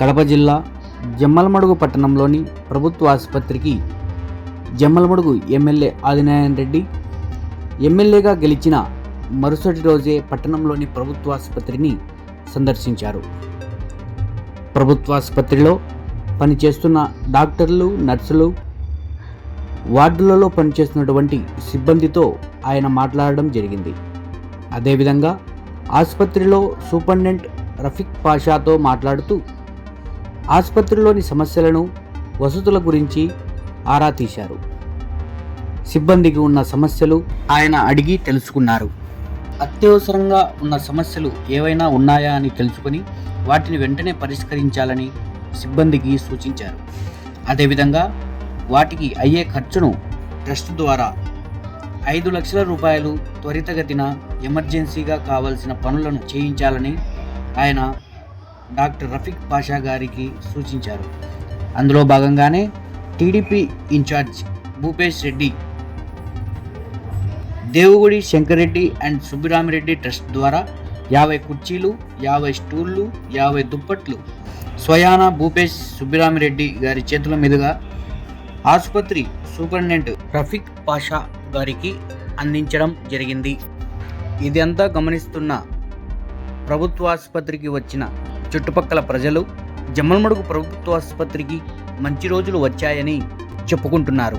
కడప జిల్లా జమ్మలమడుగు పట్టణంలోని ప్రభుత్వ ఆసుపత్రికి జమ్మలమడుగు ఎమ్మెల్యే ఆదినారాయణ రెడ్డి ఎమ్మెల్యేగా గెలిచిన మరుసటి రోజే పట్టణంలోని ప్రభుత్వ ఆసుపత్రిని సందర్శించారు. ప్రభుత్వ ఆసుపత్రిలో పనిచేస్తున్న డాక్టర్లు నర్సులు వార్డులలో పనిచేస్తున్నటువంటి సిబ్బందితో ఆయన మాట్లాడడం జరిగింది. అదేవిధంగా ఆసుపత్రిలో సూపరింటెండెంట్ రఫీక్ పాషాతో మాట్లాడుతూ ఆసుపత్రిలోని సమస్యలను వసతుల గురించి ఆరా తీశారు. సిబ్బందికి ఉన్న సమస్యలు ఆయన అడిగి తెలుసుకున్నారు. అత్యవసరంగా ఉన్న సమస్యలు ఏవైనా ఉన్నాయా అని తెలుసుకుని వాటిని వెంటనే పరిష్కరించాలని సిబ్బందికి సూచించారు. అదేవిధంగా వాటికి అయ్యే ఖర్చును ట్రస్ట్ ద్వారా ఐదు లక్షల రూపాయలు త్వరితగతిన ఎమర్జెన్సీగా కావలసిన పనులను చేయించాలని ఆయన డాక్టర్ రఫీక్ పాషా గారికి సూచించారు. అందులో భాగంగానే TDP incharge Bhupesh Reddy Devugudi Shankareddy and Subbiramireddy trust ద్వారా యాభై కుర్చీలు యాభై స్టూళ్ళు యాభై దుప్పట్లు స్వయాన భూపేష్ సుబ్బిరామిరెడ్డి గారి చేతుల మీదుగా ఆసుపత్రి సూపరింటెండెంట్ రఫీక్ పాషా గారికి అందించడం జరిగింది. ఇదంతా గమనిస్తున్న ప్రభుత్వ ఆసుపత్రికి వచ్చిన చుట్టుపక్కల ప్రజలు జమ్మలమడుగు ప్రభుత్వ ఆసుపత్రికి మంచి రోజులు వచ్చాయని చెప్పుకుంటున్నారు.